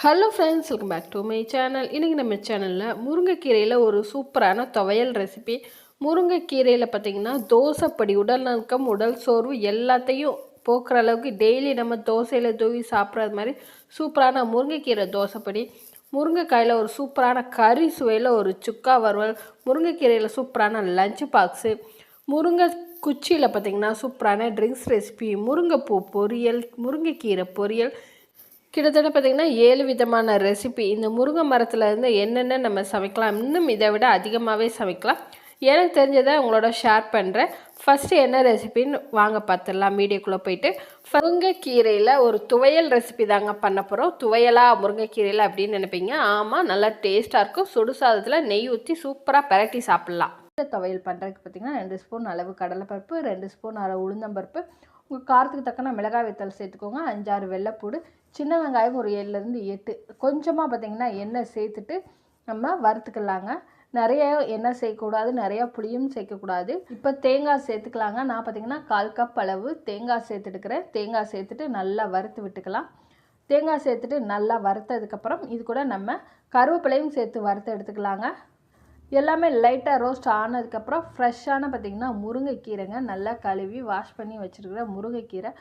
Hello friends welcome back to my channel இன்றைக்கி நம்ம சேனலில் முருங்கைக்கீரையில் ஒரு சூப்பரான துவையல் ரெசிபி முருங்கைக்கீரையில் பார்த்தீங்கன்னா தோசைப்படி உடல் நலக்கம் உடல் சோர்வு எல்லாத்தையும் போக்குற அளவுக்கு டெய்லி நம்ம தோசையில் தூவி சாப்பிட்றது மாதிரி சூப்பரான முருங்கைக்கீரை தோசைப்படி. முருங்கைக்காயில் ஒரு சூப்பரான கறி சுவையில் ஒரு சுக்கா வறுவல் முருங்கைக்கீரையில் சூப்பரான லஞ்ச் பாக்ஸு முருங்கை குச்சியில் பார்த்தீங்கன்னா சூப்பரான ட்ரிங்க்ஸ் ரெசிபி முருங்கைப்பூ பொரியல் முருங்கைக்கீரை பொரியல் கிட்டத்தட்ட பார்த்திங்கன்னா ஏழு விதமான ரெசிபி இந்த முருங்கை மரத்தில் இருந்து என்னென்ன நம்ம சமைக்கலாம்? இன்னும் இதை விட அதிகமாகவே சமைக்கலாம். எனக்கு தெரிஞ்சதை உங்களோட ஷேர் பண்ணுறேன் ஃபஸ்ட்டு என்ன ரெசிபின்னு வாங்க பார்த்துடலாம் மீடியாக்குள்ளே போயிட்டு. முருங்கைக்கீரையில் ஒரு துவையல் ரெசிபி தாங்க பண்ண போகிறோம் துவையலாக முருங்கைக்கீரையில் அப்படின்னு நினைப்பீங்க. ஆமாம் நல்லா டேஸ்ட்டாக இருக்கும். சுடு சாதத்தில் நெய் ஊற்றி சூப்பராக பரட்டி சாப்பிட்லாம். இந்த துவையல் பண்ணுறதுக்கு பார்த்திங்கன்னா ரெண்டு ஸ்பூன் அளவு கடலைப்பருப்பு ரெண்டு ஸ்பூன் அளவு உளுந்தம்பருப்பு. உங்கள் காரத்துக்கு தக்கன மிளகாய் வத்தல் சேர்த்துக்கோங்க. அஞ்சாறு வெள்ளைப்பூடு சின்ன வெங்காயம் ஒரு ஏழுலேருந்து எட்டு. கொஞ்சமாக பார்த்தீங்கன்னா எண்ணெய் சேர்த்துட்டு நம்ம வறுத்துக்கலாங்க. நிறைய எண்ணெய் சேர்க்கக்கூடாது நிறையா புளியும் சேர்க்கக்கூடாது. இப்போ தேங்காய் சேர்த்துக்கலாங்க. நான் பார்த்தீங்கன்னா கால் கப் அளவு தேங்காய் சேர்த்துட்டுக்கிறேன். தேங்காய் சேர்த்துட்டு நல்லா வறுத்து விட்டுக்கலாம். தேங்காய் சேர்த்துட்டு நல்லா வறுத்ததுக்கப்புறம் இது கூட நம்ம கருவேப்பிலையும் சேர்த்து வறுத்து எடுத்துக்கலாங்க. எல்லாமே லைட்டாக ரோஸ்ட் ஆனதுக்கப்புறம் ஃப்ரெஷ்ஷான பார்த்திங்கன்னா முருங்கைக்கீரைங்க. நல்லா கழுவி வாஷ் பண்ணி வச்சுருக்கிற முருங்கைக்கீரை.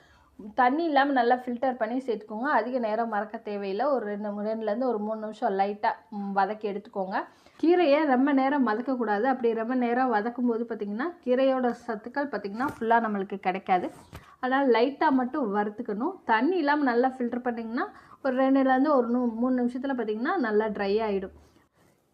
தண்ணி இல்லாமல் நல்லா ஃபில்டர் பண்ணி சேர்த்துக்கோங்க. அதிக நேரம் மறக்க தேவையில்லை. ஒரு ரெண்டு ரெண்டுலேருந்து ஒரு மூணு நிமிஷம் லைட்டாக வதக்கி எடுத்துக்கோங்க. கீரையை ரொம்ப நேரம் வதக்கக்கூடாது அப்படி ரொம்ப நேரம் வதக்கும் போது பார்த்திங்கன்னா கீரையோட சத்துக்கள் பார்த்திங்கன்னா ஃபுல்லாக நம்மளுக்கு கிடைக்காது. அதனால் லைட்டாக மட்டும் வறுத்துக்கணும். தண்ணி இல்லாமல் நல்லா ஃபில்டர் பண்ணிங்கன்னா ஒரு ரெண்டுலேருந்து ஒரு நூ மூணு நிமிஷத்தில் பார்த்திங்கன்னா நல்லா ட்ரை ஆகிடும்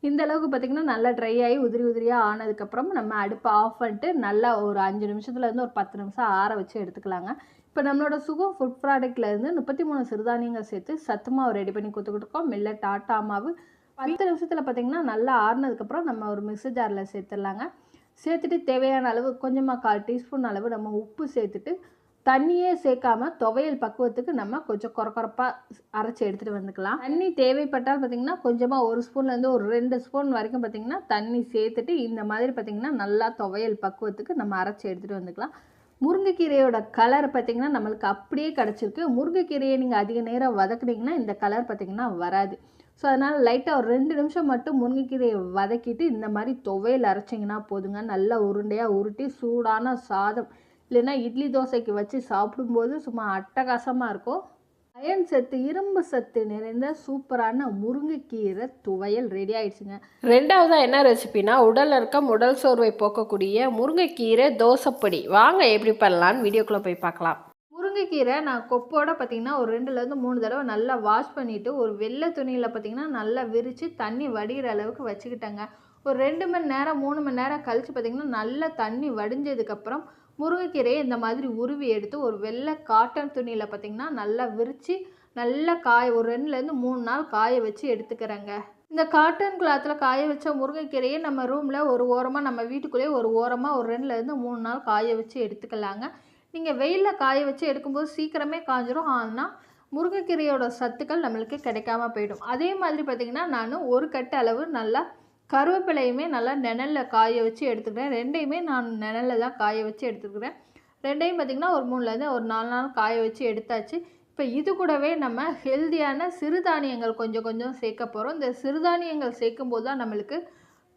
இந்த அளவுக்கு பார்த்திங்கன்னா நல்லா ட்ரை ஆகி உதிரி உதிரியாக ஆனதுக்கப்புறம் நம்ம அடுப்பை ஆஃப் பண்ணிட்டு நல்லா ஒரு அஞ்சு நிமிஷத்துலேருந்து ஒரு பத்து நிமிஷம் ஆற வச்சு எடுத்துக்கலாங்க. இப்போ நம்மளோட சுகம் ஃபுட் ப்ராடக்ட்லேருந்து முப்பத்தி மூணு சிறுதானியங்கள் சேர்த்து சத்து மாவு ரெடி பண்ணி கொடுத்துக்கிட்டுருக்கோம் மில்லட் ஆட்டா மாவு. பத்து நிமிஷத்தில் பார்த்திங்கன்னா நல்லா ஆறுனதுக்கப்புறம் நம்ம ஒரு மிக்சர் ஜாரில் சேர்த்துடலாங்க. சேர்த்துட்டு தேவையான அளவு கொஞ்சமாக கால் டீஸ்பூன் அளவு நம்ம உப்பு சேர்த்துட்டு தண்ணியே சேர்க்காம துவையல் பக்குவத்துக்கு நம்ம கொஞ்சம் குறக்குறப்பாக அரைச்சி எடுத்துகிட்டு வந்துக்கலாம். தண்ணி தேவைப்பட்டால் பார்த்திங்கன்னா கொஞ்சமாக ஒரு ஸ்பூன்லேருந்து ஒரு ரெண்டு ஸ்பூன் வரைக்கும் பார்த்திங்கன்னா தண்ணி சேர்த்துட்டு இந்த மாதிரி பார்த்திங்கன்னா நல்லா துவையல் பக்குவத்துக்கு நம்ம அரைச்சி எடுத்துகிட்டு வந்துக்கலாம். முருங்கைக்கீரையோட கலர் பார்த்திங்கன்னா நம்மளுக்கு அப்படியே கிடச்சிருக்கு. முருங்கைக்கீரையை நீங்கள் அதிக நேரம் வதக்குனீங்கன்னா இந்த கலர் பார்த்திங்கன்னா வராது. ஸோ அதனால் லைட்டாக ஒரு ரெண்டு நிமிஷம் மட்டும் முருங்கைக்கீரையை வதக்கிட்டு இந்த மாதிரி துவையல் அரைச்சிங்கன்னா போதுங்க. நல்லா உருண்டையாக உருட்டி சூடான சாதம். இல்லைன்னா இட்லி தோசைக்கு வச்சு சாப்பிடும்போது சும்மா அட்டகாசமாக இருக்கும். அயன் சத்து இரும்பு சத்து நிறைந்த சூப்பரான முருங்கைக்கீரை துவையல் ரெடி ஆயிடுச்சுங்க. ரெண்டாவதா என்ன ரெசிபினா உடல் நறுக்கம் உடல் சோர்வை போக்கக்கூடிய முருங்கைக்கீரை தோசைப்பொடி. வாங்க எப்படி பண்ணலான்னு வீடியோக்குள்ளே போய் பார்க்கலாம். முருங்கைக்கீரை நான் கொப்போட பார்த்தீங்கன்னா ஒரு ரெண்டுலேருந்து மூணு தடவை நல்லா வாஷ் பண்ணிவிட்டு ஒரு வெள்ளை துணியில் பார்த்தீங்கன்னா நல்லா விரித்து தண்ணி வடிகிற அளவுக்கு வச்சுக்கிட்டேங்க. ஒரு ரெண்டு மணி நேரம் மூணு மணி நேரம் கழித்து பார்த்தீங்கன்னா நல்லா தண்ணி வடிஞ்சதுக்கப்புறம் முருங்கைக்கீரையை இந்த மாதிரி உருவி எடுத்து ஒரு வெள்ளை காட்டன் துணியில் பார்த்திங்கன்னா நல்லா விரித்து நல்லா காய ஒரு ரெண்டுலேருந்து மூணு நாள் காய வச்சு எடுத்துக்கிறேங்க. இந்த காட்டன் கிளாத்தில் காய வச்ச முருங்கைக்கீரையை நம்ம ரூமில் ஒரு ஓரமாக நம்ம வீட்டுக்குள்ளேயே ஒரு ஓரமாக ஒரு ரெண்டுலேருந்து மூணு நாள் காய வச்சு எடுத்துக்கலாங்க. நீங்கள் வெயிலில் காய வச்சு எடுக்கும்போது சீக்கிரமே காஞ்சிரும். ஆனால் முருங்கைக்கீரையோட சத்துக்கள் நம்மளுக்கு கிடைக்காம போயிடும். அதே மாதிரி பார்த்திங்கன்னா நான் ஒரு கட்டு அளவு நல்லா கருவேப்பிலையுமே நல்லா நிழலில் காய வச்சு எடுத்துக்கிறேன். ரெண்டையுமே நான் நிழலில் தான் காய வச்சு எடுத்துக்கிறேன். ரெண்டையும் பார்த்திங்கன்னா ஒரு மூணுலேருந்து ஒரு நாலு நாள் காய வச்சு எடுத்தாச்சு. இப்போ இது கூடவே நம்ம ஹெல்தியான சிறுதானியங்கள் கொஞ்சம் கொஞ்சம் சேர்க்க போகிறோம் இந்த சிறுதானியங்கள் சேர்க்கும் போது தான் நம்மளுக்கு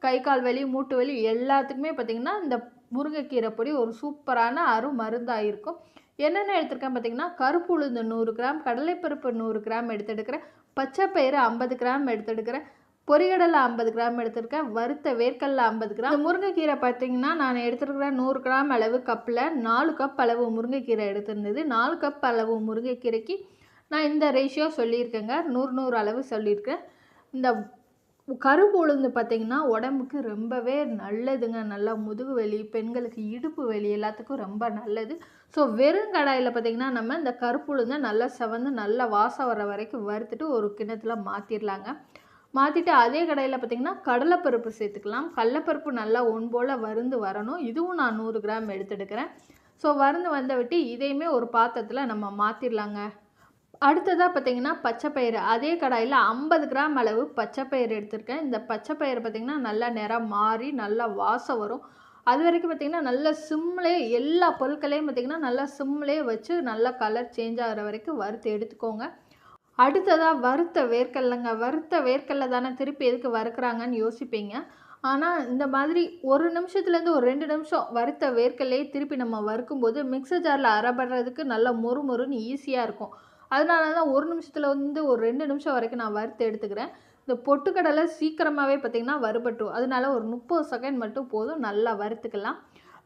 கை கால் வலி மூட்டு வலி எல்லாத்துக்குமே பார்த்திங்கன்னா இந்த முருங்கைக்கீரை பொடி ஒரு சூப்பரான அரு மருந்தாக இருக்கும் என்னென்ன எடுத்திருக்கேன் பார்த்தீங்கன்னா கருப்பு உளுந்து நூறு கிராம் கடலைப்பருப்பு நூறு கிராம் எடுத்துடுக்கிறேன். பச்சைப்பயிறு ஐம்பது கிராம் எடுத்துடுக்கிறேன். பொரிகடலை ஐம்பது கிராம் எடுத்திருக்கேன் வறுத்த வேர்க்கடலை ஐம்பது கிராம். இந்த முருங்கைக்கீரை பார்த்தீங்கன்னா நான் எடுத்துருக்கிற நூறு கிராம் அளவு கப்பில் நாலு கப் அளவு முருங்கைக்கீரை எடுத்திருந்தது. நாலு கப் அளவு முருங்கைக்கீரைக்கு நான் இந்த ரேஷியோ சொல்லியிருக்கேங்க. நூறு நூறு அளவு சொல்லியிருக்கேன். இந்த கருப்பு உளுந்து பார்த்திங்கன்னா உடம்புக்கு ரொம்பவே நல்லதுங்க. நல்லா முதுகு வலி பெண்களுக்கு இடுப்பு வலி எல்லாத்துக்கும் ரொம்ப நல்லது. ஸோ வெறும் கடாயில் பார்த்திங்கன்னா நம்ம இந்த கருப்பு உளுந்தை நல்லா செவந்து நல்லா வாசம் வர வரைக்கும் வறுத்துட்டு ஒரு கிணத்துல மாற்றிடலாங்க மாற்றிட்டு அதே கடையில் பார்த்தீங்கன்னா கடலைப்பருப்பு சேர்த்துக்கலாம். கடலைப்பருப்பு நல்லா ஒன் போல் வருந்து வரணும். இதுவும் நான் நூறு கிராம் எடுத்துடுக்கிறேன். ஸோ வருந்து வந்த விட்டு இதையுமே ஒரு பாத்திரத்தில் நம்ம மாற்றிடலாங்க அடுத்ததாக பார்த்தீங்கன்னா பச்சைப்பயிறு. அதே கடாயில் ஐம்பது கிராம் அளவு பச்சைப்பயிறு எடுத்திருக்கேன். இந்த பச்சைப்பயிறு பார்த்தீங்கன்னா நல்லா நிறம் மாறி நல்லா வாசம் வரும். அது வரைக்கும் பார்த்தீங்கன்னா நல்லா சிம்லே எல்லா பொருட்களையும் பார்த்தீங்கன்னா நல்லா சிம்லே வச்சு நல்லா கலர் சேஞ்ச் ஆகிற வரைக்கும் வறுத்து எடுத்துக்கோங்க. அடுத்ததாக வறுத்த வேர்க்கடலைங்க. வறுத்த வேர்க்கடலை தானே திருப்பி எதுக்கு வறுக்கிறாங்கன்னு யோசிப்பீங்க. ஆனால் இந்த மாதிரி ஒரு நிமிஷத்துலேருந்து ஒரு ரெண்டு நிமிஷம் வறுத்த வேர்க்கடலையே திருப்பி நம்ம வறுக்கும்போது மிக்சர் ஜாரில் அரைப்படுறதுக்கு நல்லா மொறு மொறுன்னு ஈஸியாக இருக்கும். அதனால தான் ஒரு நிமிஷத்தில் வந்து ஒரு ரெண்டு நிமிஷம் வரைக்கும் நான் வறுத்து எடுத்துக்கிறேன். இந்த பொட்டுக்கடலை சீக்கிரமாகவே பார்த்திங்கன்னா வறுபட்டுரும். அதனால ஒரு முப்பது செகண்ட் மட்டும் போதும் நல்லா வறுத்துக்கலாம்.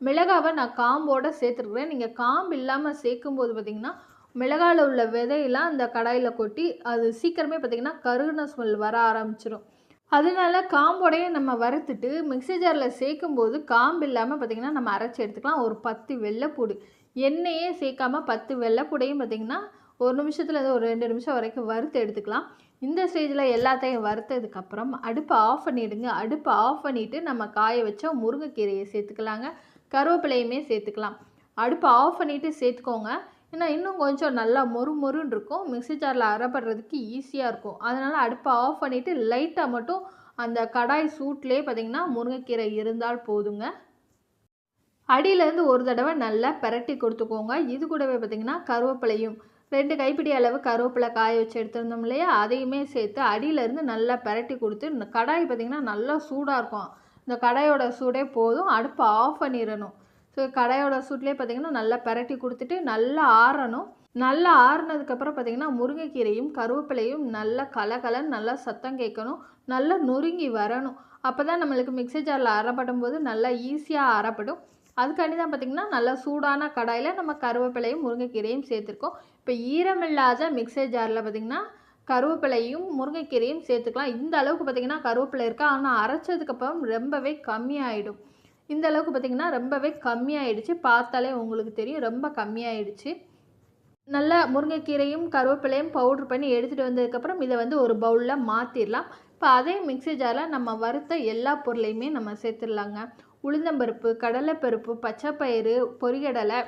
மிளகாவை நான் காம்போடு சேர்த்துருக்குறேன் நீங்கள் காம்பு இல்லாமல் சேர்க்கும்போது பார்த்திங்கன்னா மிளகாயில் உள்ள விதையெல்லாம் அந்த கடாயில் கொட்டி அது சீக்கிரமே பார்த்திங்கன்னா கருகுன ஸ்மெல் வர ஆரம்பிச்சிடும் அதனால காம்போடையே நம்ம வறுத்துட்டு மிக்சி ஜாரில் சேர்க்கும்போது காம்பு இல்லாமல் பார்த்திங்கன்னா நம்ம அரைச்சி எடுத்துக்கலாம். ஒரு பத்து வெள்ளைப்பூடு எண்ணெயே சேர்க்காம பத்து வெள்ளைப்பூடையும் பார்த்திங்கன்னா ஒரு நிமிஷத்துலேருந்து ஒரு ரெண்டு நிமிஷம் வரைக்கும் வறுத்து எடுத்துக்கலாம். இந்த ஸ்டேஜில் எல்லாத்தையும் வறுத்ததுக்கப்புறம் அடுப்பை ஆஃப் பண்ணிவிடுங்க அடுப்பை ஆஃப் பண்ணிவிட்டு நம்ம காய வச்ச முருங்கைக்கீரையை சேர்த்துக்கலாங்க. கருவேப்பிலையுமே சேர்த்துக்கலாம். அடுப்பை ஆஃப் பண்ணிவிட்டு சேர்த்துக்கோங்க. ஏன்னா இன்னும் கொஞ்சம் நல்லா மொறு மொறுன்னு இருக்கும். மிக்ஸி ஜாரில் அரைப்படுறதுக்கு ஈஸியாக இருக்கும். அதனால் அடுப்பை ஆஃப் பண்ணிவிட்டு லைட்டாக மட்டும் அந்த கடாய் சூட்லேயே பார்த்திங்கன்னா முருங்கைக்கீரை இருந்தால் போதுங்க. அடியிலேருந்து ஒரு தடவை நல்லா பிரட்டி கொடுத்துக்கோங்க. இது கூடவே பார்த்திங்கன்னா கருவேப்பிலையும். ரெண்டு கைப்பிடி அளவு கருவேப்பிலை காய வச்சு எடுத்துருந்தோம் இல்லையா? அதையுமே சேர்த்து அடியிலேருந்து நல்லா பிரட்டி கொடுத்து இந்த கடாய் பார்த்திங்கன்னா நல்லா சூடாக இருக்கும். இந்த கடாயோட சூடே போதும். அடுப்பை ஆஃப் பண்ணிடணும். ஸோ கடையோட சூட்லேயே பார்த்திங்கன்னா நல்லா பிரட்டி கொடுத்துட்டு நல்லா ஆறணும். நல்லா ஆறுனதுக்கப்புறம் பார்த்திங்கன்னா முருங்கைக்கீரையும் கருவேப்பிலையும் நல்லா கலகலன்னு நல்லா சத்தம் கேட்கணும். நல்லா நொறுங்கி வரணும். அப்போ தான் நம்மளுக்கு மிக்ஸி ஜாரில் அறப்படும் போது நல்லா ஈஸியாக அறப்படும் அதுக்காண்டி தான் பார்த்திங்கன்னா நல்லா சூடான கடாயில் நம்ம கருவேப்பிலையும் முருங்கைக்கீரையும் சேர்த்துருக்கோம். இப்போ ஈரமில்லாத மிக்சர் ஜாரில் பார்த்திங்கன்னா கருவேப்பிலையும் முருங்கைக்கீரையும் சேர்த்துக்கலாம். இந்த அளவுக்கு பார்த்திங்கன்னா கருவேப்பிலை இருக்கா? ஆனால் அரைச்சதுக்கப்புறம் ரொம்பவே கம்மியாயிடும். இந்த அளவுக்கு பார்த்திங்கன்னா ரொம்பவே கம்மியாயிடுச்சு. பார்த்தாலே உங்களுக்கு தெரியும் ரொம்ப கம்மியாயிடுச்சு. நல்லா முருங்கைக்கீரையும் கருவேப்பிலையும் பவுட்ரு பண்ணி எடுத்துகிட்டு வந்ததுக்கப்புறம் இதை வந்து ஒரு பவுலில் மாற்றிடலாம் இப்போ அதே மிக்ஸி ஜாரில் நம்ம வறுத்த எல்லா பொருளையுமே நம்ம சேர்த்துடலாங்க. உளுந்தம்பருப்பு கடலைப்பருப்பு பச்சைப்பயிறு பொரிகடலை.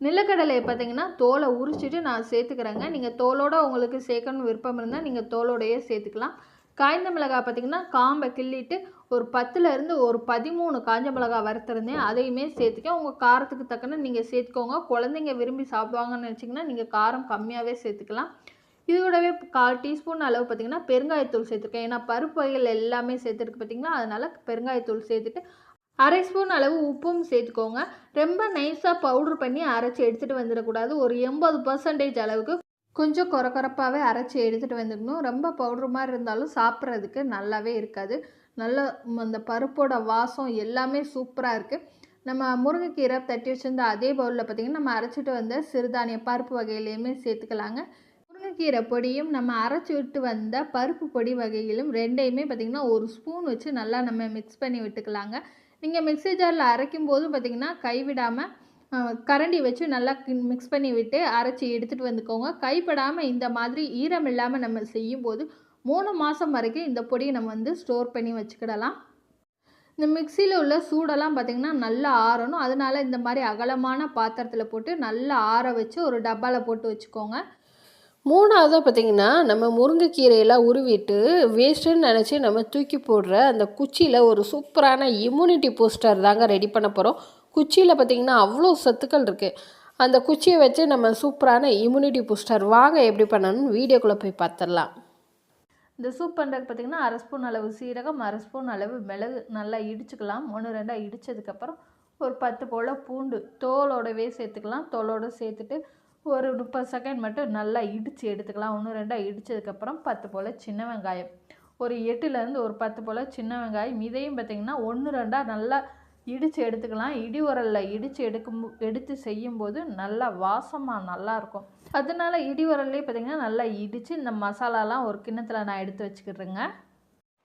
நிலக்கடலையை பார்த்தீங்கன்னா தோலை உரிச்சிட்டு நான் சேர்த்துக்கிறேங்க. நீங்கள் தோலோட உங்களுக்கு சேர்க்கணும் விருப்பம் இருந்தால் நீங்கள் தோலோடையே சேர்த்துக்கலாம். காய்ந்த மிளகாய் பார்த்தீங்கன்னா காம்பை கிள்ளிட்டு ஒரு பத்துலேருந்து ஒரு பதிமூணு காஞ்ச மிளகாய் வறுத்துருந்தேன். அதையுமே சேர்த்துக்க உங்கள் காரத்துக்கு தக்கன நீங்கள் சேர்த்துக்கோங்க. குழந்தைங்க விரும்பி சாப்பிடுவாங்கன்னு நினச்சிங்கன்னா நீங்கள் காரம் கம்மியாகவே சேர்த்துக்கலாம். இது கூடவே கால் டீஸ்பூன் அளவு பார்த்திங்கன்னா பெருங்காயத்தூள் சேர்த்துருக்கேன். ஏன்னா பருப்பு வகைகள் எல்லாமே சேர்த்துருக்கு பார்த்திங்கன்னா அதனால் பெருங்காயத்தூள் சேர்த்துட்டு அரை ஸ்பூன் அளவு உப்பும் சேர்த்துக்கோங்க. ரொம்ப நைஸாக பவுட்ரு பண்ணி அரைச்சி எடுத்துகிட்டு வந்துடக்கூடாது. ஒரு எண்பது பர்சன்டேஜ் அளவுக்கு கொஞ்சம் கொரக்கொரப்பாகவே அரைச்சி எடுத்துகிட்டு வந்துக்கணும். ரொம்ப பவுட்ரு மாதிரி இருந்தாலும் சாப்பிட்றதுக்கு நல்லாவே இருக்காது. நல்ல அந்த பருப்போட வாசம் எல்லாமே சூப்பராக இருக்குது நம்ம முருங்கைக்கீரை தட்டி வச்சிருந்த அதே பவுலில் பார்த்திங்கன்னா நம்ம அரைச்சிட்டு வந்த சிறுதானிய பருப்பு வகையிலையுமே சேர்த்துக்கலாங்க. முருங்கைக்கீரை பொடியும் நம்ம அரைச்சி விட்டு வந்த பருப்பு பொடி வகையிலும் ரெண்டையுமே பார்த்திங்கன்னா ஒரு ஸ்பூன் வச்சு நல்லா நம்ம மிக்ஸ் பண்ணி விட்டுக்கலாங்க. நீங்கள் மிக்ஸி ஜாரில் அரைக்கும் போது பார்த்திங்கன்னா கைவிடாமல் கரண்டி வச்சு நல்லா மிக்ஸ் பண்ணி விட்டு அரைச்சி எடுத்துகிட்டு வந்துக்கோங்க. கைப்படாமல் இந்த மாதிரி ஈரம் இல்லாமல் நம்ம செய்யும்போது மூணு மாதம் வரைக்கும் இந்த பொடியை நம்ம வந்து ஸ்டோர் பண்ணி வச்சுக்கிடலாம். இந்த மிக்சியில் உள்ள சூடெல்லாம் பார்த்திங்கன்னா நல்லா ஆறணும். அதனால இந்த மாதிரி அகலமான பாத்திரத்தில் போட்டு நல்லா ஆற வச்சு ஒரு டப்பாவில் போட்டு வச்சுக்கோங்க. மூணாவது பார்த்திங்கன்னா நம்ம முருங்கைக்கீரையெல்லாம் உருவிட்டு வேஸ்ட்டுன்னு நினச்சி நம்ம தூக்கி போடுற அந்த குச்சியில் ஒரு சூப்பரான இம்யூனிட்டி பூஸ்டர் தாங்க ரெடி பண்ண போகிறோம் குச்சியில் பார்த்திங்கன்னா அவ்வளோ சத்துக்கள் இருக்குது அந்த குச்சியை வச்சு நம்ம சூப்பரான இம்யூனிட்டி பூஸ்டர் வாங்க எப்படி பண்ணணும்னு வீடியோக்குள்ளே போய் பார்த்துடலாம் இந்த சூப் பண்ணுறதுக்கு பார்த்திங்கன்னா அரை ஸ்பூன் அளவு சீரகம் அரை ஸ்பூன் அளவு மிளகு நல்லா இடிச்சுக்கலாம். ஒன்று ரெண்டாக இடித்ததுக்கப்புறம் ஒரு பத்து போல் பூண்டு தோலோடவே சேர்த்துக்கலாம். தோலோடு சேர்த்துட்டு ஒரு முப்பது செகண்ட் மட்டும் நல்லா இடித்து எடுத்துக்கலாம். ஒன்று ரெண்டாக இடித்ததுக்கப்புறம் பத்து போல் சின்ன வெங்காயம். ஒரு எட்டுலேருந்து ஒரு பத்து போல் சின்ன வெங்காயம். இதையும் பார்த்திங்கன்னா ஒன்று ரெண்டாக நல்லா இடித்து எடுத்துக்கலாம். இடி உரலில் இடித்து எடுக்கும் எடுத்து செய்யும்போது நல்லா வாசமாக நல்லாயிருக்கும் அதனால இடி உரல்லே பார்த்திங்கன்னா நல்லா இடித்து இந்த மசாலாலாம் ஒரு கிண்ணத்தில் நான் எடுத்து வச்சுக்கிட்டுருங்க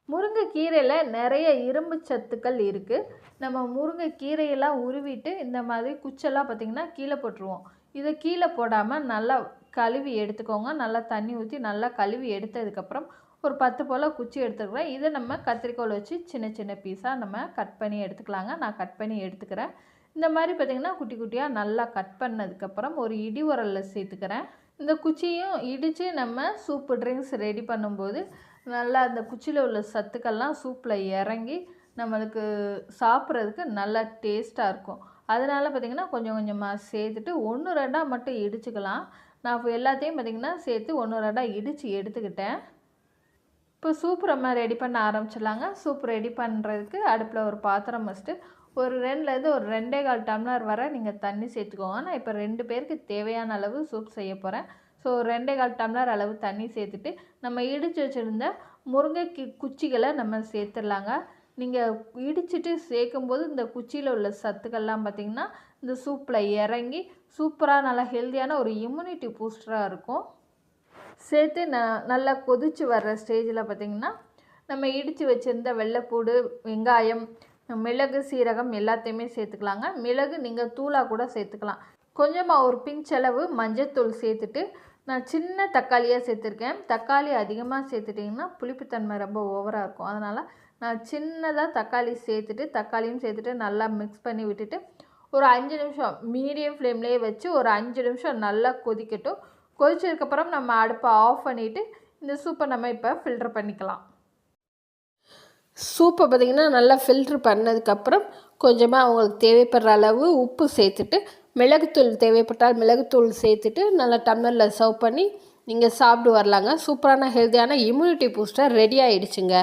முருங்கைக்கீரையில் நிறைய இரும்பு சத்துக்கள் இருக்குது நம்ம முருங்கைக்கீரையெல்லாம் உருவிட்டு இந்த மாதிரி குச்செல்லாம் பார்த்திங்கன்னா கீழே போட்டுருவோம். இதை கீழே போடாமல் நல்லா கழுவி எடுத்துக்கோங்க. நல்லா தண்ணி ஊற்றி நல்லா கழுவி எடுத்ததுக்கப்புறம் ஒரு பத்து போல் குச்சி எடுத்துக்கிறேன் இதை நம்ம கத்திரிக்கோல் வச்சு சின்ன சின்ன பீஸாக நம்ம கட் பண்ணி எடுத்துக்கலாங்க. நான் கட் பண்ணி எடுத்துக்கிறேன். இந்த மாதிரி பார்த்திங்கன்னா குட்டி குட்டியாக நல்லா கட் பண்ணதுக்கப்புறம் ஒரு இடி உரலில் சேர்த்துக்கிறேன். இந்த குச்சியும் இடித்து நம்ம சூப்பு ட்ரிங்க்ஸ் ரெடி பண்ணும்போது நல்லா அந்த குச்சியில் உள்ள சத்துக்கள்லாம் சூப்பில் இறங்கி நம்மளுக்கு சாப்பிட்றதுக்கு நல்லா டேஸ்ட்டாக இருக்கும். அதனால் பார்த்திங்கன்னா கொஞ்சம் கொஞ்சமாக சேர்த்துட்டு ஒன்று ரெண்டாக மட்டும் இடிச்சுக்கலாம். நான் எல்லாத்தையும் பார்த்திங்கன்னா சேர்த்து ஒன்று ரெண்டாக இடித்து எடுத்துக்கிட்டேன். இப்போ சூப் நம்ம ரெடி பண்ண ஆரம்பிச்சிடலாங்க. சூப் ரெடி பண்ணுறதுக்கு அடுப்பில் ஒரு பாத்திரம் வச்சுட்டு ஒரு ரெண்டுலேருந்து ஒரு ரெண்டே கால் டம்ளர் வர நீங்கள் தண்ணி சேர்த்துக்கோங்க. நான் இப்போ ரெண்டு பேருக்கு தேவையான அளவு சூப் செய்ய போகிறேன் ஸோ ரெண்டே கால் டம்ளர் அளவு தண்ணி சேர்த்துட்டு நம்ம இடித்து வச்சுருந்த முருங்கை குச்சிகளை நம்ம சேர்த்துடலாங்க. நீங்கள் இடிச்சிட்டு சேர்க்கும்போது இந்த குச்சியில் உள்ள சத்துக்கள்லாம் பார்த்திங்கன்னா இந்த சூப்பில் இறங்கி சூப்பராக நல்லா ஹெல்த்தியான ஒரு இம்யூனிட்டி பூஸ்டராக இருக்கும். சேர்த்து ந நல்லா கொதிச்சு வர்ற ஸ்டேஜில் பார்த்திங்கன்னா நம்ம இடித்து வச்சுருந்த வெள்ளைப்பூடு வெங்காயம் மிளகு சீரகம் எல்லாத்தையுமே சேர்த்துக்கலாங்க. மிளகு நீங்கள் தூளாக கூட சேர்த்துக்கலாம். கொஞ்சமாக ஒரு பிஞ்சளவு மஞ்சத்தூள் சேர்த்துட்டு நான் சின்ன தக்காளியாக சேர்த்துருக்கேன். தக்காளி அதிகமாக சேர்த்துட்டிங்கன்னா புளிப்புத்தன்மை ரொம்ப ஓவராக இருக்கும். அதனால் நான் சின்னதாக தக்காளி சேர்த்துட்டு தக்காளியும் சேர்த்துட்டு நல்லா மிக்ஸ் பண்ணி விட்டுட்டு ஒரு அஞ்சு நிமிஷம் மீடியம் ஃப்ளேம்லேயே வச்சு ஒரு அஞ்சு நிமிஷம் நல்லா கொதிக்கட்டும். கொதிச்சதுக்கப்புறம் நம்ம அடுப்பை ஆஃப் பண்ணிவிட்டு இந்த சூப்பை நம்ம இப்போ ஃபில்டர் பண்ணிக்கலாம். சூப்பை பார்த்திங்கன்னா நல்லா ஃபில்ட்ரு பண்ணதுக்கப்புறம் கொஞ்சமாக அவங்களுக்கு தேவைப்படுற அளவு உப்பு சேர்த்துட்டு மிளகுத்தூள் தேவைப்பட்டால் மிளகுத்தூள் சேர்த்துட்டு நல்லா டம்ளரில் சர்வ் பண்ணி நீங்கள் சாப்பிட்டு வரலாங்க. சூப்பரான ஹெல்த்தியான இம்யூனிட்டி பூஸ்டர் ரெடி ஆகிடுச்சுங்க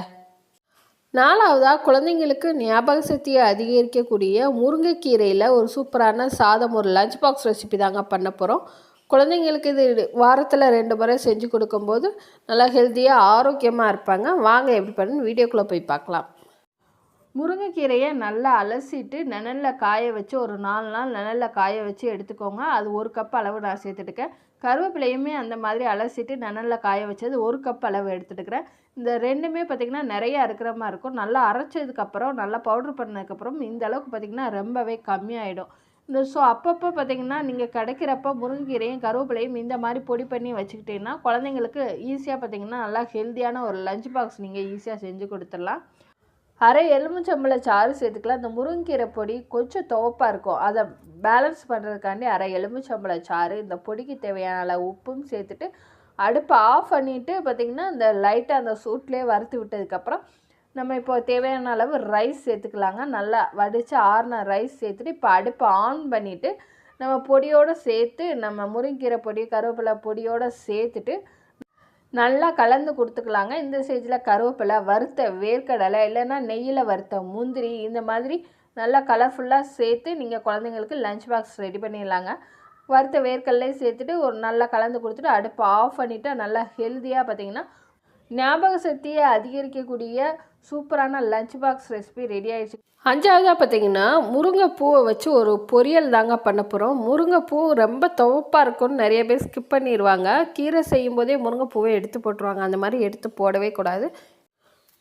நாலாவதாக குழந்தைங்களுக்கு ஞாபக சக்தியை அதிகரிக்கக்கூடிய முருங்கைக்கீரையில் ஒரு சூப்பரான சாதம் ஒரு லஞ்ச் பாக்ஸ் ரெசிபி தாங்க பண்ண போகிறோம் குழந்தைங்களுக்கு இது வாரத்தில் ரெண்டு முறை செஞ்சு கொடுக்கும்போது நல்லா ஹெல்த்தியாக ஆரோக்கியமாக இருப்பாங்க. வாங்க எப்படி பண்ணுன்னு வீடியோக்குள்ளே போய் பார்க்கலாம். முருங்கைக்கீரையை நல்லா அலசிட்டு நிழலில் காய வச்சு ஒரு நாலு நாள் நிழலில் காய வச்சு எடுத்துக்கோங்க. அது ஒரு கப் அளவு நான் சேர்த்துட்டுக்கேன். கருவேப்பிலையுமே அந்த மாதிரி அலசிட்டு நிழலில் காய வச்சது ஒரு கப் அளவு எடுத்துட்டுக்கிறேன். இந்த ரெண்டுமே பார்த்திங்கன்னா நிறையா இருக்கிற மாதிரி இருக்கும். நல்லா அரைச்சதுக்கப்புறம் நல்லா பவுட்ரு பண்ணதுக்கப்புறம் இந்த அளவுக்கு பார்த்திங்கன்னா ரொம்பவே கம்மியாயிடும். இந்த ஸோ அப்பப்போ பார்த்திங்கன்னா நீங்கள் கிடைக்கிறப்ப முருங்கைக்கீரையும் கருவேப்பிலையும் இந்த மாதிரி பொடி பண்ணி வச்சுக்கிட்டிங்கன்னா குழந்தைங்களுக்கு ஈஸியாக பார்த்திங்கன்னா நல்லா ஹெல்த்தியான ஒரு லஞ்ச் பாக்ஸ் நீங்கள் ஈஸியாக செஞ்சு கொடுத்துடலாம். அரை எலுமிச்சம்பழ சாறு சேர்த்துக்கலாம். இந்த முருங்கீரை பொடி கொஞ்சம் துவப்பாக இருக்கும். அதை பேலன்ஸ் பண்ணுறதுக்காண்டி அரை எலுமிச்சம்பழ சாறு இந்த பொடிக்கு தேவையான அளவு உப்பும் சேர்த்துட்டு அடுப்பை ஆஃப் பண்ணிவிட்டு பார்த்திங்கன்னா இந்த லைட்டாக அந்த சூட்லேயே வறுத்து விட்டதுக்கப்புறம் நம்ம இப்போ தேவையான அளவு ரைஸ் சேர்த்துக்கலாங்க. நல்லா வடித்து ஆறின ரைஸ் சேர்த்துட்டு இப்போ அடுப்பை ஆன் பண்ணிவிட்டு நம்ம பொடியோடு சேர்த்து நம்ம முருங்கீரை பொடி கருவேப்பிலை பொடியோடு சேர்த்துட்டு நல்லா கலந்து கொடுத்துக்கலாங்க. இந்த ஸ்டேஜில் கருவேப்பிலை வறுத்த வேர்க்கடலை இல்லைன்னா நெய்யில் வறுத்த முந்திரி இந்த மாதிரி நல்லா கலர்ஃபுல்லாக சேர்த்து நீங்கள் குழந்தைங்களுக்கு லஞ்ச் பாக்ஸ் ரெடி பண்ணிடலாங்க. வறுத்த வேர்க்கடலையும் சேர்த்துட்டு ஒரு நல்லா கலந்து கொடுத்துட்டு அடுப்பை ஆஃப் பண்ணிவிட்டு நல்லா ஹெல்த்தியாக பார்த்தீங்கன்னா ஞாபக சக்தியை அதிகரிக்கக்கூடிய சூப்பரான லஞ்ச் பாக்ஸ் ரெசிபி ரெடி ஆகிடுச்சு அஞ்சாவதாக பார்த்தீங்கன்னா முருங்கைப்பூவை வச்சு ஒரு பொரியல் தாங்க பண்ண போகிறோம் முருங்கைப்பூ ரொம்ப துவப்பாக இருக்கும்னு நிறைய பேர் ஸ்கிப் பண்ணிடுவாங்க கீரை செய்யும் போதே முருங்கைப்பூவை எடுத்து போட்டுருவாங்க. அந்த மாதிரி எடுத்து போடவே கூடாது.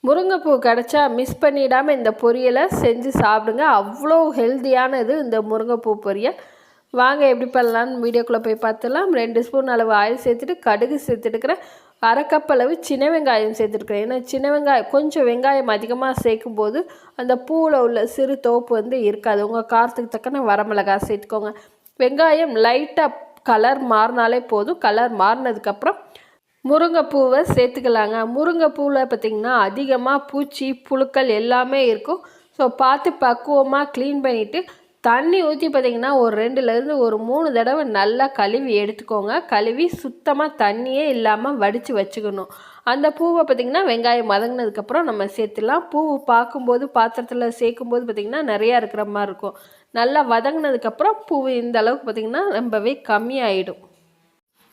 முருங்கைப்பூ கிடச்சா மிஸ் பண்ணிடாமல் இந்த பொரியலை செஞ்சு சாப்பிடுங்க. அவ்வளோ ஹெல்த்தியானது இந்த முருங்கைப்பூ பொரியல். வாங்க எப்படி பண்ணலான்னு வீடியோக்குள்ளே போய் பார்த்துலாம் ரெண்டு ஸ்பூன் அளவு ஆயில் சேர்த்துட்டு கடுகு சேர்த்துட்டுக்கிறேன் அரை கப் அளவு சின்ன வெங்காயம் சேர்த்துருக்குறேன். ஏன்னா சின்ன வெங்காயம் கொஞ்சம் வெங்காயம் அதிகமாக சேர்க்கும் போது அந்த பூவில் உள்ள சிறு தோப்பு வந்து இருக்காது. உங்கள் காரத்துக்கு தக்கன வரமிளகாய் சேர்த்துக்கோங்க. வெங்காயம் லைட்டாக கலர் மாறினாலே போதும். கலர் மாறினதுக்கப்புறம் முருங்கைப்பூவை சேர்த்துக்கலாங்க. முருங்கைப்பூவில் பார்த்திங்கன்னா அதிகமாக பூச்சி புழுக்கள் எல்லாமே இருக்கும். ஸோ பார்த்து பக்குவமாக க்ளீன் பண்ணிவிட்டு தண்ணி ஊற்றி பார்த்திங்கன்னா ஒரு ரெண்டுலேருந்து ஒரு மூணு தடவை நல்லா கழுவி எடுத்துக்கோங்க. கழுவி சுத்தமாக தண்ணியே இல்லாமல் வடித்து வச்சுக்கணும். அந்த பூவை பார்த்திங்கன்னா வெங்காயம் மதங்கினதுக்கப்புறம் நம்ம சேர்த்துலாம் பூ பார்க்கும்போது பாத்திரத்தில் சேர்க்கும்போது பார்த்திங்கன்னா நிறையா இருக்கிற மாதிரி இருக்கும். நல்லா வதங்கினதுக்கப்புறம் பூ இந்த அளவுக்கு பார்த்திங்கன்னா ரொம்பவே கம்மியாயிடும்.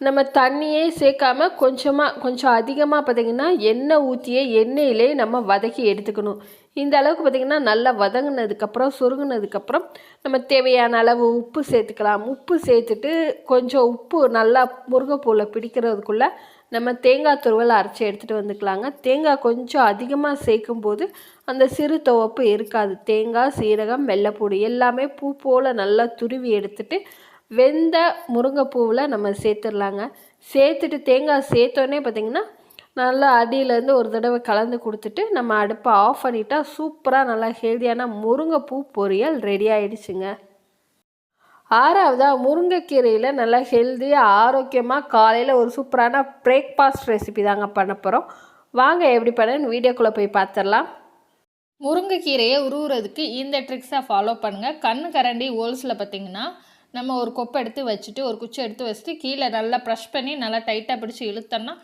நம்ம தண்ணியே சேர்க்காம கொஞ்சமாக கொஞ்சம் அதிகமாக பார்த்திங்கன்னா எண்ணெய் ஊற்றியே எண்ணெயிலே நம்ம வதக்கி எடுத்துக்கணும். இந்த அளவுக்கு பார்த்திங்கன்னா நல்லா வதங்கினதுக்கப்புறம் சுருங்கினதுக்கப்புறம் நம்ம தேவையான அளவு உப்பு சேர்த்துக்கலாம். உப்பு சேர்த்துட்டு கொஞ்சம் உப்பு நல்லா முருங்கைப்பூவில் பிடிக்கிறதுக்குள்ளே நம்ம தேங்காய் துருவல் அரைச்சி எடுத்துகிட்டு வந்துக்கலாங்க. தேங்காய் கொஞ்சம் அதிகமாக சேர்க்கும் போது அந்த சிறு துவப்பு இருக்காது. தேங்காய் சீரகம் வெள்ளைப்பூடு எல்லாமே பூ போல் நல்லா துருவி எடுத்துட்டு வெந்த முருங்கைப்பூவில் நம்ம சேர்த்துடலாங்க. சேர்த்துட்டு தேங்காய் சேர்த்தோன்னே பார்த்திங்கன்னா நல்லா அடியிலேருந்து ஒரு தடவை கலந்து கொடுத்துட்டு நம்ம அடுப்பை ஆஃப் பண்ணிட்டா சூப்பராக நல்லா ஹெல்தியான முருங்கைப்பூ பொரியல் ரெடி ஆயிடுச்சுங்க. ஆறாவதாக முருங்கைக்கீரையில் நல்லா ஹெல்தியாக ஆரோக்கியமாக காலையில் ஒரு சூப்பரான பிரேக்ஃபாஸ்ட் ரெசிபி தாங்க பண்ண போகிறோம் வாங்க எப்படி பண்ணேன்னு வீடியோக்குள்ளே போய் பார்த்துடலாம் முருங்கைக்கீரையை உருவுறதுக்கு இந்த ட்ரிக்ஸை ஃபாலோ பண்ணுங்கள் கண்ணு கரண்டி ஹோல்ஸில் பார்த்தீங்கன்னா நம்ம ஒரு கொப்பை எடுத்து வச்சுட்டு ஒரு குச்சி எடுத்து வச்சுட்டு கீழே நல்லா ப்ரெஷ் பண்ணி நல்லா டைட்டாக பிடிச்சி இழுத்தோம்னா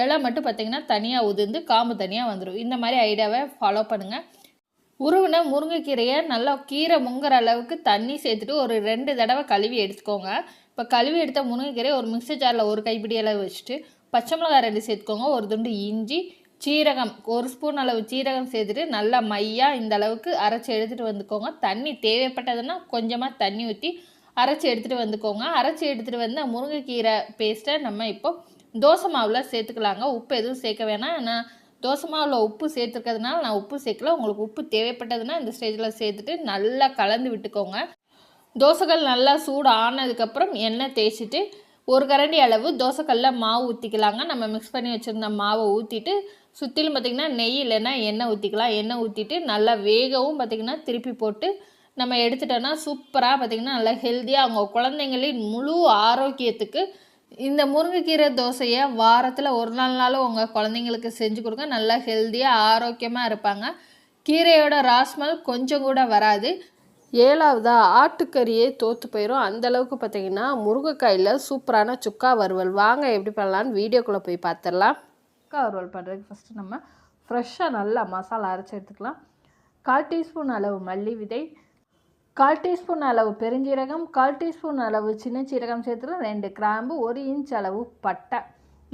இலை மட்டும் பார்த்திங்கன்னா தனியாக உதிர்ந்து காம்பு தனியாக வந்துடும் இந்த மாதிரி ஐடியாவை ஃபாலோ பண்ணுங்கள் உருவின முருங்கைக்கீரையை நல்லா கீரை முங்குற அளவுக்கு தண்ணி சேர்த்துட்டு ஒரு ரெண்டு தடவை கழுவி எடுத்துக்கோங்க. இப்போ கழுவி எடுத்த முருங்கைக்கீரையை ஒரு மிக்சர் ஜாரில் ஒரு கைப்பிடி அளவு வச்சுட்டு பச்சை மிளகாய் ரெண்டு சேர்த்துக்கோங்க. ஒரு துண்டு இஞ்சி சீரகம் ஒரு ஸ்பூன் அளவு சீரகம் சேர்த்துட்டு நல்லா மையாக இந்த அளவுக்கு அரைச்சி எடுத்துகிட்டு வந்துக்கோங்க. தண்ணி தேவைப்பட்டதுன்னா கொஞ்சமாக தண்ணி ஊற்றி அரைச்சி எடுத்துகிட்டு வந்துக்கோங்க. அரைச்சி எடுத்துகிட்டு வந்து முருங்கைக்கீரை பேஸ்ட்டை நம்ம இப்போது தோசை மாவில் சேர்த்துக்கலாங்க. உப்பு எதுவும் சேர்க்க வேணாம். நான் தோசை மாவில் உப்பு சேர்த்துருக்கிறதுனால நான் உப்பு சேர்க்கல. உங்களுக்கு உப்பு தேவைப்பட்டதுன்னா இந்த ஸ்டேஜில் சேர்த்துட்டு நல்லா கலந்து விட்டுக்கோங்க. தோசைகள் நல்லா சூடு ஆனதுக்கப்புறம் எண்ணெய் தேய்ச்சிட்டு ஒரு கரண்டி அளவு தோசைக்கல்ல மாவு ஊற்றிக்கலாங்க நம்ம மிக்ஸ் பண்ணி வச்சுருந்த மாவை ஊற்றிட்டு சுற்றிலும் பார்த்திங்கன்னா நெய் இல்லைன்னா எண்ணெய் ஊற்றிக்கலாம் எண்ணெய் ஊற்றிட்டு நல்லா வேகவும் பார்த்திங்கன்னா திருப்பி போட்டு நம்ம எடுத்துட்டோன்னா சூப்பராக பார்த்திங்கன்னா நல்லா ஹெல்த்தியாக அவங்க குழந்தைங்களின் முழு ஆரோக்கியத்துக்கு இந்த முருங்கைக்கீரை தோசையை வாரத்தில் ஒரு நாள் நாளும் உங்கள் குழந்தைங்களுக்கு செஞ்சு கொடுங்க. நல்லா ஹெல்த்தியாக ஆரோக்கியமாக இருப்பாங்க. கீரையோட ராஸ்மல் கொஞ்சம் கூட வராது. ஏழாவதாக ஆட்டுக்கறியே தோற்று போயிடும் அந்த அளவுக்கு பார்த்தீங்கன்னா முருங்கைக்காயில் சூப்பரான சுக்கா வறுவல். வாங்க எப்படி பண்ணலான்னு வீடியோக்குள்ளே போய் பார்த்துடலாம் சுக்கா வறுவல் பண்ணுறதுக்கு ஃபஸ்ட்டு நம்ம ஃப்ரெஷ்ஷாக நல்லா மசாலா அரைச்சி எடுத்துக்கலாம். கால் டீஸ்பூன் அளவு மல்லி விதை கால் டீஸ்பூன் அளவு பெருஞ்சீரகம் கால் டீஸ்பூன் அளவு சின்ன சீரகம் சேர்த்துட்டு ரெண்டு கிராம்பு ஒரு இன்ச் அளவு பட்டை.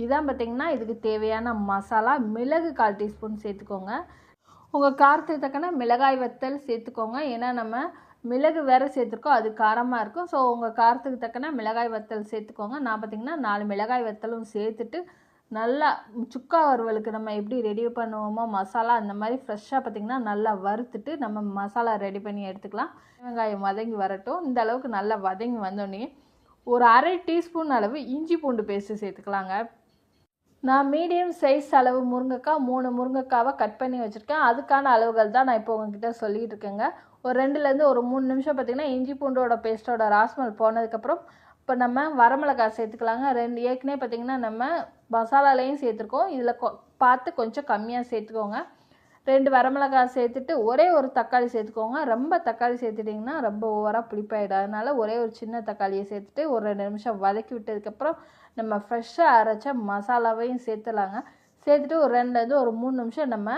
இதான் பார்த்திங்கன்னா இதுக்கு தேவையான மசாலா. மிளகு கால் டீஸ்பூன் சேர்த்துக்கோங்க. உங்கள் காரத்துக்கு தக்கன மிளகாய் வத்தல் சேர்த்துக்கோங்க. ஏன்னா நம்ம மிளகு வேறு சேர்த்துருக்கோம் அது காரமாக இருக்கும். ஸோ உங்கள் காரத்துக்கு தக்கன மிளகாய் வத்தல் சேர்த்துக்கோங்க. நான் பார்த்திங்கன்னா நாலு மிளகாய் வத்தலும் சேர்த்துட்டு நல்லா சுக்கா வறுவலுக்கு நம்ம எப்படி ரெடி பண்ணுவோமோ மசாலா அந்த மாதிரி ஃப்ரெஷ்ஷாக பார்த்திங்கன்னா நல்லா வறுத்துட்டு நம்ம மசாலா ரெடி பண்ணி எடுத்துக்கலாம். வெங்காயம் வதங்கி வரட்டும். இந்த அளவுக்கு நல்லா வதங்கி வந்தோடனே ஒரு அரை டீஸ்பூன் அளவு இஞ்சி பூண்டு பேஸ்ட்டு சேர்த்துக்கலாங்க. நான் மீடியம் சைஸ் அளவு முருங்கைக்காய் மூணு முருங்கைக்காவை கட் பண்ணி வச்சுருக்கேன். அதுக்கான அளவுகள் தான் நான் இப்போ உங்ககிட்ட சொல்லிகிட்டு இருக்கேங்க. ஒரு ரெண்டுலேருந்து ஒரு மூணு நிமிஷம் பார்த்திங்கன்னா இஞ்சி பூண்டோட பேஸ்ட்டோட ராஸ்மல் போனதுக்கப்புறம் இப்போ நம்ம வரமிளகாய் சேர்த்துக்கலாங்க. ரெண்டு ஏற்கனவே பார்த்திங்கன்னா நம்ம மசாலாலையும் சேர்த்துருக்கோம். இதில் கொ பார்த்து கொஞ்சம் கம்மியாக சேர்த்துக்கோங்க. ரெண்டு வரமிளகாய் சேர்த்துட்டு ஒரே ஒரு தக்காளி சேர்த்துக்கோங்க. ரொம்ப தக்காளி சேர்த்துட்டிங்கன்னா ரொம்ப ஓவராக புளிப்பாயிடும். அதனால் ஒரே ஒரு சின்ன தக்காளியை சேர்த்துட்டு ஒரு ரெண்டு நிமிஷம் வதக்கி விட்டதுக்கப்புறம் நம்ம ஃப்ரெஷ்ஷாக அரைச்ச மசாலாவையும் சேர்த்துலாங்க சேர்த்துட்டு ஒரு ரெண்டுலேருந்து ஒரு மூணு நிமிஷம் நம்ம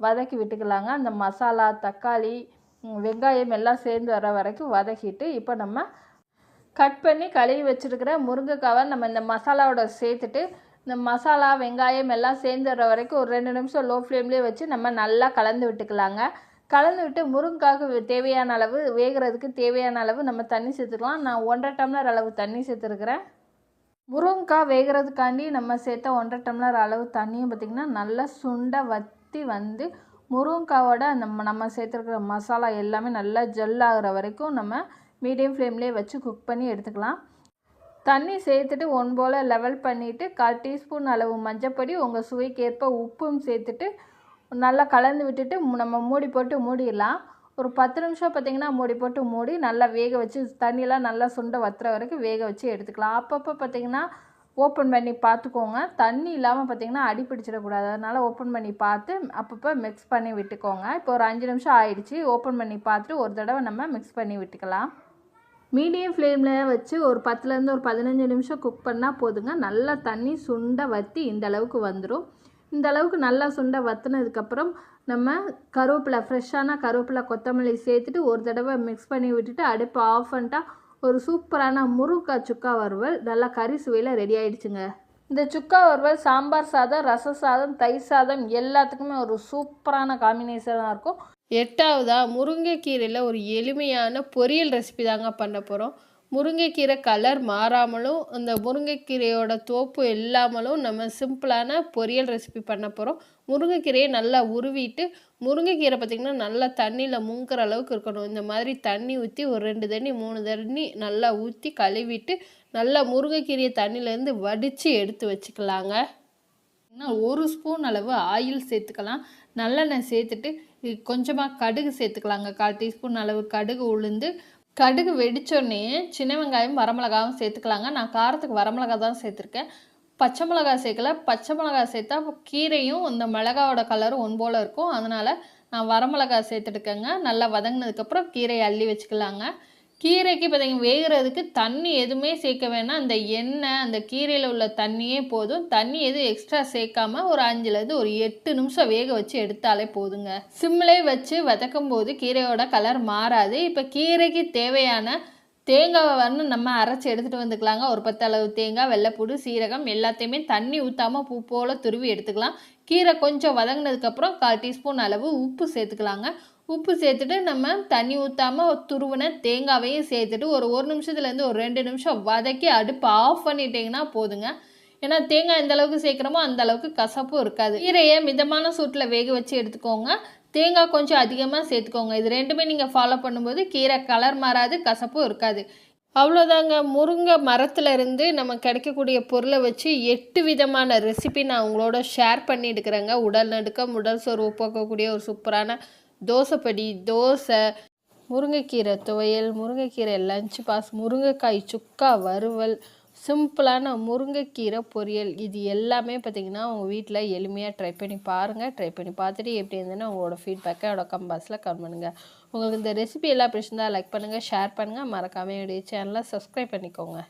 வதக்கி விட்டுக்கலாங்க. அந்த மசாலா தக்காளி வெங்காயம் எல்லாம் சேர்ந்து வர வரைக்கும் வதக்கிட்டு இப்போ நம்ம கட் பண்ணி கழுவி வச்சுருக்கிற முருங்கைக்காவை நம்ம இந்த மசாலாவோட சேர்த்துட்டு இந்த மசாலா வெங்காயம் எல்லாம் சேர்ந்துடுற வரைக்கும் ஒரு ரெண்டு நிமிஷம் லோ ஃப்ளேம்லேயே வச்சு நம்ம நல்லா கலந்து விட்டுக்கலாங்க. கலந்து விட்டு முருங்கைக்காவுக்கு தேவையான அளவு வேகிறதுக்கு தேவையான அளவு நம்ம தண்ணி சேர்த்துக்கலாம். நான் ஒன்றரை டம்ளர் அளவு தண்ணி சேர்த்துருக்குறேன். முருங்காய் வேகிறதுக்காண்டி நம்ம சேர்த்த ஒன்றரை டம்ளர் அளவு தண்ணியும் பார்த்திங்கன்னா நல்லா சுண்ட வற்றி வந்து முருங்காவோட நம்ம நம்ம சேர்த்துருக்கிற மசாலா எல்லாமே நல்லா ஜெல் ஆகிற வரைக்கும் நம்ம மீடியம் ஃப்ளேம்லேயே வச்சு குக் பண்ணி எடுத்துக்கலாம். தண்ணி சேர்த்துட்டு ஒன் போல் லெவல் பண்ணிவிட்டு கால் டீஸ்பூன் அளவு மஞ்சப்பொடி உங்கள் சுவைக்கேற்ப உப்பும் சேர்த்துட்டு நல்லா கலந்து விட்டுட்டு நம்ம மூடி போட்டு மூடிடலாம். ஒரு பத்து நிமிஷம் பார்த்திங்கன்னா மூடி போட்டு மூடி நல்லா வேக வச்சு தண்ணியெல்லாம் நல்லா சுண்டை வத்துற வரைக்கும் வேக வச்சு எடுத்துக்கலாம். அப்பப்போ பார்த்திங்கன்னா ஓப்பன் பண்ணி பார்த்துக்கோங்க தண்ணி இல்லாமல் பார்த்திங்கன்னா அடி பிடிச்சிடக்கூடாது. அதனால் ஓப்பன் பண்ணி பார்த்து அப்பப்போ மிக்ஸ் பண்ணி விட்டுக்கோங்க. இப்போ ஒரு அஞ்சு நிமிஷம் ஆயிடுச்சு. ஓப்பன் பண்ணி பார்த்துட்டு ஒரு தடவை நம்ம மிக்ஸ் பண்ணி விட்டுக்கலாம். மீடியம் ஃப்ளேமில் வச்சு ஒரு பத்துலேருந்து ஒரு பதினஞ்சு நிமிஷம் குக் பண்ணால் போதுங்க. நல்லா தண்ணி சுண்டை வற்றி இந்த அளவுக்கு வந்துடும் இந்த அளவுக்கு நல்லா சுண்டை வற்றினதுக்கப்புறம் நம்ம கருவேப்பிலை ஃப்ரெஷ்ஷான கருவேப்பிலை கொத்தமல்லி சேர்த்துட்டு ஒரு தடவை மிக்ஸ் பண்ணி விட்டுட்டு அடுப்பு ஆஃப் பண்ணிட்டா ஒரு சூப்பரான முருங்கைக்காய் சுக்கா வறுவல் நல்லா கறி சுவையில் ரெடி ஆயிடுச்சுங்க. இந்த சுக்கா வறுவல் சாம்பார் சாதம் ரச சாதம் தயிர் சாதம் எல்லாத்துக்குமே ஒரு சூப்பரான காம்பினேஷனாக இருக்கும். எட்டாவதாக முருங்கைக்கீரையில் ஒரு எளிமையான பொரியல் ரெசிபி தாங்க பண்ண போகிறோம் முருங்கைக்கீரை கலர் மாறாமலும் அந்த முருங்கைக்கீரையோட தோப்பு இல்லாமலும் நம்ம சிம்பிளான பொரியல் ரெசிபி பண்ண போகிறோம் முருங்கைக்கீரையை நல்லா உருவிட்டு முருங்கைக்கீரை பார்த்திங்கன்னா நல்லா தண்ணியில் முங்குற அளவுக்கு இருக்கணும். இந்த மாதிரி தண்ணி ஊற்றி ஒரு ரெண்டு தண்ணி மூணு தண்ணி நல்லா ஊற்றி கழுவிட்டு நல்லா முருங்கைக்கீரையை தண்ணியிலேருந்து வடித்து எடுத்து வச்சுக்கலாங்க. ஒரு ஸ்பூன் அளவு ஆயில் சேர்த்துக்கலாம். நல்லெண்ணெய் சேர்த்துட்டு கொஞ்சமாக கடுகு சேர்த்துக்கலாங்க. கால் டீஸ்பூன் அளவு கடுகு உளுந்து. கடுகு வெடிச்சோடனே சின்ன வெங்காயம் வரமிளகாவும் சேர்த்துக்கலாங்க. நான் காரத்துக்கு வரமிளகா தான் சேர்த்துருக்கேன். பச்சை மிளகாய் சேர்க்கல. பச்சை மிளகாய் சேர்த்தா கீரையும் இந்த மிளகாவோட கலரும் ஒன் போல் இருக்கும். அதனால் நான் வரமிளகாய் சேர்த்துட்டுக்கேங்க. நல்லா வதங்கினதுக்கப்புறம் கீரையை அள்ளி வச்சுக்கலாங்க. கீரைக்கு பார்த்தீங்க வேகிறதுக்கு தண்ணி எதுவுமே சேர்க்க வேணாம். அந்த எண்ணெய் அந்த கீரையில் உள்ள தண்ணியே போதும். தண்ணி எதுவும் எக்ஸ்ட்ரா சேர்க்காம ஒரு அஞ்சுலேருந்து ஒரு எட்டு நிமிஷம் வேக வச்சு எடுத்தாலே போதுங்க. சிம்மிலே வச்சு வதக்கும் போது கீரையோட கலர் மாறாது. இப்போ கீரைக்கு தேவையான தேங்காவை வந்து நம்ம அரைச்சி எடுத்துகிட்டு வந்துக்கலாங்க. ஒரு பத்து அளவு தேங்காய் வெள்ளைப்பூடு சீரகம் எல்லாத்தையுமே தண்ணி ஊற்றாமல் பூ போல் துருவி எடுத்துக்கலாம். கீரை கொஞ்சம் வதங்கினதுக்கப்புறம் கால் டீஸ்பூன் அளவு உப்பு சேர்த்துக்கலாங்க. உப்பு சேர்த்துட்டு நம்ம தண்ணி ஊற்றாமல் துருவின தேங்காவையும் சேர்த்துட்டு ஒரு ஒரு நிமிஷத்துலேருந்து ஒரு ரெண்டு நிமிஷம் வதக்கி அடுப்பு ஆஃப் பண்ணிட்டீங்கன்னா போதுங்க. ஏன்னா தேங்காய் எந்த அளவுக்கு சேர்க்குறோமோ அந்த அளவுக்கு கசப்பும் இருக்காது. கீரையை மிதமான சூட்டில் வேக வச்சு எடுத்துக்கோங்க. தேங்காய் கொஞ்சம் அதிகமாக சேர்த்துக்கோங்க. இது ரெண்டுமே நீங்கள் ஃபாலோ பண்ணும்போது கீரை கலர் மாறாது கசப்பும் இருக்காது. அவ்வளோதாங்க முருங்கை மரத்துல இருந்து நம்ம கிடைக்கக்கூடிய பொருளை வச்சு எட்டு விதமான ரெசிபி நான் உங்களோட ஷேர் பண்ணிட்டுருக்கிறேங்க உடல் நடுக்கம் உடல் சோர்வு போக்கக்கூடிய ஒரு சூப்பரான தோசைப்படி தோசை முருங்கைக்கீரை துவையல் முருங்கைக்கீரை லஞ்ச் பாஸ் முருங்கைக்காய் சுக்கா வறுவல் சிம்பிளான முருங்கைக்கீரை பொரியல். இது எல்லாமே பார்த்திங்கன்னா உங்கள் வீட்டில் எளிமையாக ட்ரை பண்ணி பாருங்கள் ட்ரை பண்ணி பார்த்துட்டு எப்படி இருந்ததுன்னு உங்களோட ஃபீட்பேக்கை என்னோட கம்பாஸில் கமெண்ட் பண்ணுங்கள் உங்களுக்கு இந்த ரெசிபி எல்லாம் பிடிச்சிருந்தால் லைக் பண்ணுங்கள் ஷேர் பண்ணுங்கள் மறக்காமல் என்னுடைய சேனலை சப்ஸ்கிரைப் பண்ணிக்கோங்க.